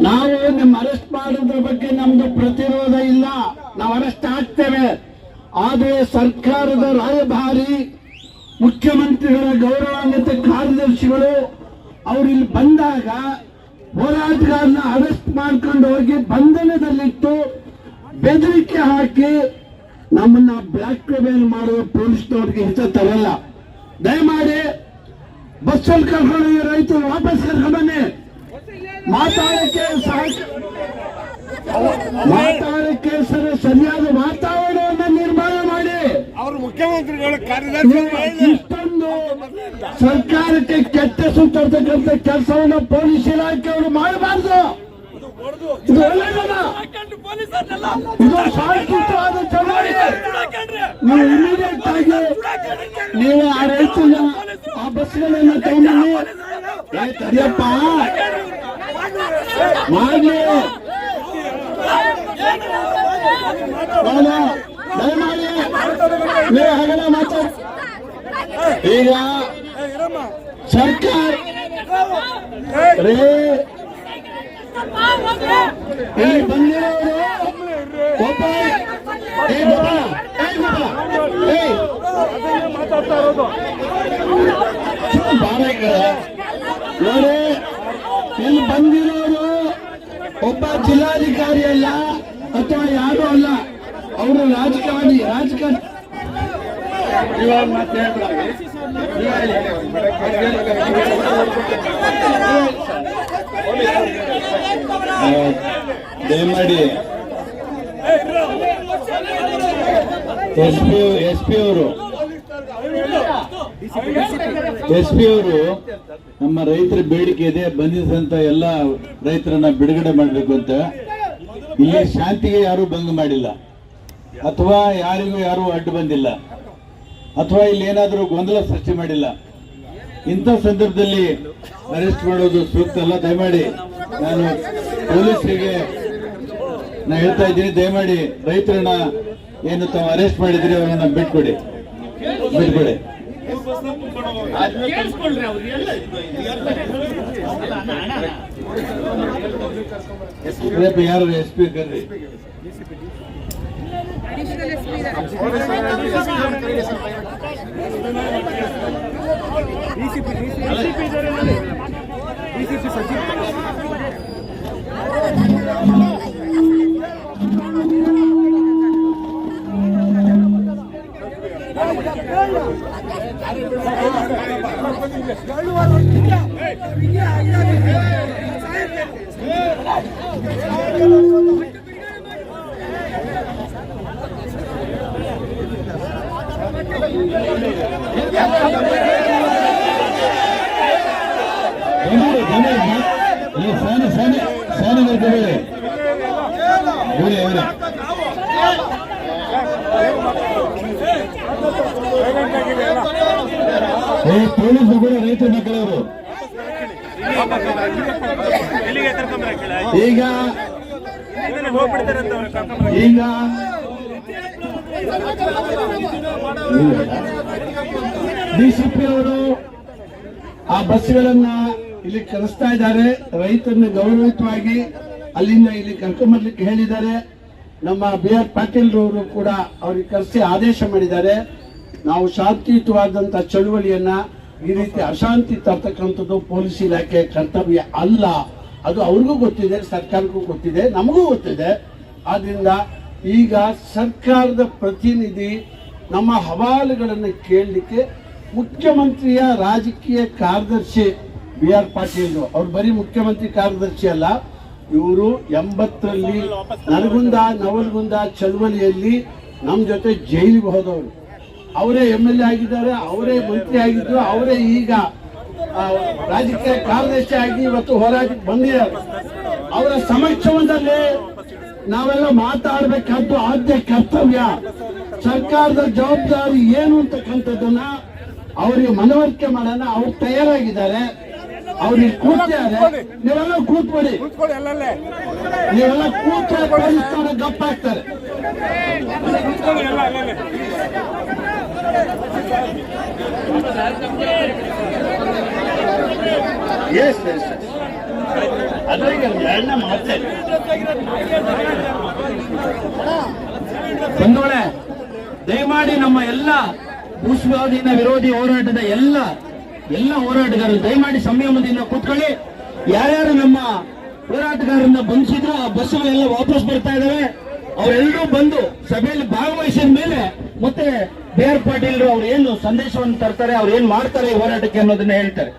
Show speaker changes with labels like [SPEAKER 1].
[SPEAKER 1] ನಾವು ನಿಮ್ಮ ಅರೆಸ್ಟ್ ಮಾಡೋದ್ರ ಬಗ್ಗೆ ನಮ್ದು ಪ್ರತಿರೋಧ ಇಲ್ಲ. ನಾವು ಅರೆಸ್ಟ್ ಆಗ್ತೇವೆ. ಆದರೆ ಸರ್ಕಾರದ ರಾಯಭಾರಿ ಮುಖ್ಯಮಂತ್ರಿಗಳ ಗೌರವಾನ್ವಿತ ಕಾರ್ಯದರ್ಶಿಗಳು ಅವ್ರು ಇಲ್ಲಿ ಬಂದಾಗ ಹೋರಾಟಗಾರನ ಅರೆಸ್ಟ್ ಮಾಡ್ಕೊಂಡು ಹೋಗಿ ಬಂಧನದಲ್ಲಿಟ್ಟು ಬೆದರಿಕೆ ಹಾಕಿ ನಮ್ಮನ್ನ ಬ್ಲಾಕ್ ಮೇಲ್ ಮಾಡುವ ಪೊಲೀಸ್ನವ್ರಿಗೆ ಹಿತ ತರಲ್ಲ. ದಯಮಾಡಿ ಬಸ್ಸಲ್ಲಿ ಕರ್ಕೊಂಡು ರೈತರು ವಾಪಸ್ ಕರ್ಕೊಂಡು ಮಾತಾಡಕ್ಕೆ ಮಾತಾಡಕ್ಕೆ ಸರಿ ಸರಿಯಾದ ವಾತಾವರಣವನ್ನು ನಿರ್ಮಾಣ ಮಾಡಿ.
[SPEAKER 2] ಅವರು ಮುಖ್ಯಮಂತ್ರಿಗಳ ಕಾರ್ಯದರ್ಶಿ
[SPEAKER 1] ಇಷ್ಟೊಂದು ಸರ್ಕಾರಕ್ಕೆ ಕೆಟ್ಟ ಸುತ್ತರ್ತಕ್ಕಂಥ ಕೆಲಸವನ್ನ ಪೊಲೀಸ್ ಇಲಾಖೆಯವರು ಮಾಡಬಾರ್ದು. ಇದು ಒಳ್ಳೆಯದಲ್ಲ. ಇದು ಶಾಂತಿಯುತವಾದ ಚಳವಳಿ. ನೀವು ಇಮಿಡಿಯೇಟ್ ಆಗಿ ನೀವು ಆ ರೈತನ ಆ ಬಸ್ಗಳನ್ನ ತಗೊಂಡು ಏ ತಡಿಯಪ್ಪ. ಮಾಡ್ಲಿ ಹಾಗೆಲ್ಲ ಮಾತಾಡ ಈಗ ಸರ್ಕಾರ ರೇ ಇಲ್ಲಿ ಬಂದಿರೋರು ಒಬ್ಬ ಏ, ಬಾಬಾ. ಏ
[SPEAKER 2] ಮಾತಾಡ್ತಾ ಇರೋದು
[SPEAKER 1] ಬಾರ. ನೋಡಿ, ಇಲ್ಲಿ ಒಬ್ಬ ಜಿಲ್ಲಾಧಿಕಾರಿ ಅಲ್ಲ ಅಥವಾ ಯಾರು ಅಲ್ಲ, ಅವರು ರಾಜಕಾರಣಿ ರಾಜಕಾರಣಿ. ಎಸ್ ಪಿ ಎಸ್ ಪಿ ಅವರು. ಎಸ್ ಪಿ ಅವರು ನಮ್ಮ ರೈತರ ಬೇಡಿಕೆ ಇದೆ ಬಂಧಿಸಿದಂತ ಎಲ್ಲ ರೈತರನ್ನ ಬಿಡುಗಡೆ ಮಾಡಬೇಕು ಅಂತ. ಇಲ್ಲಿ ಶಾಂತಿಗೆ ಯಾರು ಭಂಗ ಮಾಡಿಲ್ಲ. ಅಥವಾ ಯಾರಿಗೂ ಯಾರು ಅಡ್ಡು ಬಂದಿಲ್ಲ. ಅಥವಾ ಇಲ್ಲಿ ಏನಾದರೂ ಗೊಂದಲ ಸೃಷ್ಟಿ ಮಾಡಿಲ್ಲ. ಇಂಥ ಸಂದರ್ಭದಲ್ಲಿ ಅರೆಸ್ಟ್ ಮಾಡೋದು ಸೂಕ್ತ ಅಲ್ಲ? ದಯಮಾಡಿ ನಾನು ಪೊಲೀಸರಿಗೆ ನಾ ಹೇಳ್ತಾ ಇದ್ದೀನಿ, ದಯಮಾಡಿ ರೈತರನ್ನ ಏನು ತಾವು ಅರೆಸ್ಟ್ ಮಾಡಿದ್ರಿ, ಅವರನ್ನ ಬಿಟ್ಕೊಡಿ ಬಿಟ್ಕೊಡಿ ರೇపు ಯಾರು ಎಸ್ ಪಿ ಕರ್ರಿ ಸಾನೆ ಸಾನೆ ಸಾನೆ ಬರ್ಕೋಬೇಡಿ ಇವರೇ ಇವರೇ ಏ ಪೊಲೀಸ್ ಕೂಡ ರೈತ ಮಕ್ಕಳವರು ಈಗ ಈಗ ಡಿಸಿಪಿ ಅವರು ಆ ಬಸ್ಗಳನ್ನ ಇಲ್ಲಿ ಕರೆಸ್ತಾ ಇದ್ದಾರೆ. ರೈತರನ್ನ ಗೌರವಯುತವಾಗಿ ಅಲ್ಲಿಂದ ಇಲ್ಲಿ ಕರ್ಕೊಂಬರ್ಲಿಕ್ಕೆ ಹೇಳಿದ್ದಾರೆ. ನಮ್ಮ ಬಿ ಆರ್ ಪಾಟೀಲ್ ರವರು ಕೂಡ ಅವ್ರಿಗೆ ಕರೆಸಿ ಆದೇಶ ಮಾಡಿದ್ದಾರೆ. ನಾವು ಶಾಂತಿಯುತವಾದಂತ ಚಳುವಳಿಯನ್ನ ಈ ರೀತಿ ಅಶಾಂತಿ ತರ್ತಕ್ಕಂಥದ್ದು ಪೊಲೀಸ್ ಇಲಾಖೆ ಕರ್ತವ್ಯ ಅಲ್ಲ. ಅದು ಅವ್ರಿಗೂ ಗೊತ್ತಿದೆ, ಸರ್ಕಾರಕ್ಕೂ ಗೊತ್ತಿದೆ, ನಮಗೂ ಗೊತ್ತಿದೆ. ಆದ್ರಿಂದ ಈಗ ಸರ್ಕಾರದ ಪ್ರತಿನಿಧಿ ನಮ್ಮ ಹವಾಲುಗಳನ್ನು ಕೇಳಲಿಕ್ಕೆ ಮುಖ್ಯಮಂತ್ರಿಯ ರಾಜಕೀಯ ಕಾರ್ಯದರ್ಶಿ ಬಿ ಆರ್ ಪಾಟೀಲ್ ಅವ್ರು ಬರೀ ಮುಖ್ಯಮಂತ್ರಿ ಕಾರ್ಯದರ್ಶಿ ಅಲ್ಲ, ಇವರು ಎಂಬತ್ತರಲ್ಲಿ ನರಗುಂದ, ನವಲಗುಂದ ಚಳುವಳಿಯಲ್ಲಿ ನಮ್ಮ ಜೊತೆ ಜೈಲಿಗೆ ಹೋದವರು. ಅವರೇ ಎಂ ಎಲ್ ಎ ಆಗಿದ್ದಾರೆ, ಅವರೇ ಮಂತ್ರಿ ಆಗಿದ್ರು ಅವರೇ ಈಗ ರಾಜಕೀಯ ಕಾರ್ಯದರ್ಶಿ ಆಗಿ ಇವತ್ತು ಹೋರಾಟಕ್ಕೆ ಬಂದಿದ್ದಾರೆ. ಅವರ ಸಮಕ್ಷಮದಲ್ಲಿ ನಾವೆಲ್ಲ ಮಾತಾಡಬೇಕಾದ್ದು ಆದ್ಯ ಕರ್ತವ್ಯ. ಸರ್ಕಾರದ ಜವಾಬ್ದಾರಿ ಏನು ಅಂತಕ್ಕಂಥದ್ದನ್ನ ಅವರಿಗೆ ಮನವರಿಕೆ ಮಾಡೋಣ. ಅವ್ರು ತಯಾರಾಗಿದ್ದಾರೆ. ಅವ್ರಿಗೆ ಕೂತಿದ್ದಾರೆ. ನೀವೆಲ್ಲ ಕೂತ್ಬಿಡಿ ನೀವೆಲ್ಲ ಕೂತ್ರೆ ಪೊಲೀಸ್ನವರು ಎಸ್ ಎಸ್ ಈಗ ಎರಡನೇ ಮಾತೆ
[SPEAKER 3] ಬಂಧುಗಳೇ, ದಯಮಾಡಿ ನಮ್ಮ ಎಲ್ಲ ಭೂಸ್ವಾಧೀನ ವಿರೋಧಿ ಹೋರಾಟದ ಎಲ್ಲ ಎಲ್ಲ ಹೋರಾಟಗಾರರು ದಯಮಾಡಿ ಸಂಯಮದಿಂದ ಕೂತ್ಕೊಳ್ಳಿ. ಯಾರ್ಯಾರು ನಮ್ಮ ಹೋರಾಟಗಾರರನ್ನ ಬಂಧಿಸಿದ್ರು ಆ ಬಸ್ಸುಗಳೆಲ್ಲ ವಾಪಸ್ ಬರ್ತಾ ಇದಾವೆ. ಅವರೆಲ್ಲರೂ ಬಂದು ಸಭೆಯಲ್ಲಿ ಭಾಗವಹಿಸಿದ ಮೇಲೆ ಮತ್ತೆ ಬಿ ಆರ್ ಪಾಟೀಲ್ ಅವ್ರು ಏನು ಸಂದೇಶವನ್ನು ತರ್ತಾರೆ ಅವ್ರು ಏನ್ ಮಾಡ್ತಾರೆ ಹೋರಾಟಕ್ಕೆ ಅನ್ನೋದನ್ನ ಹೇಳ್ತಾರೆ.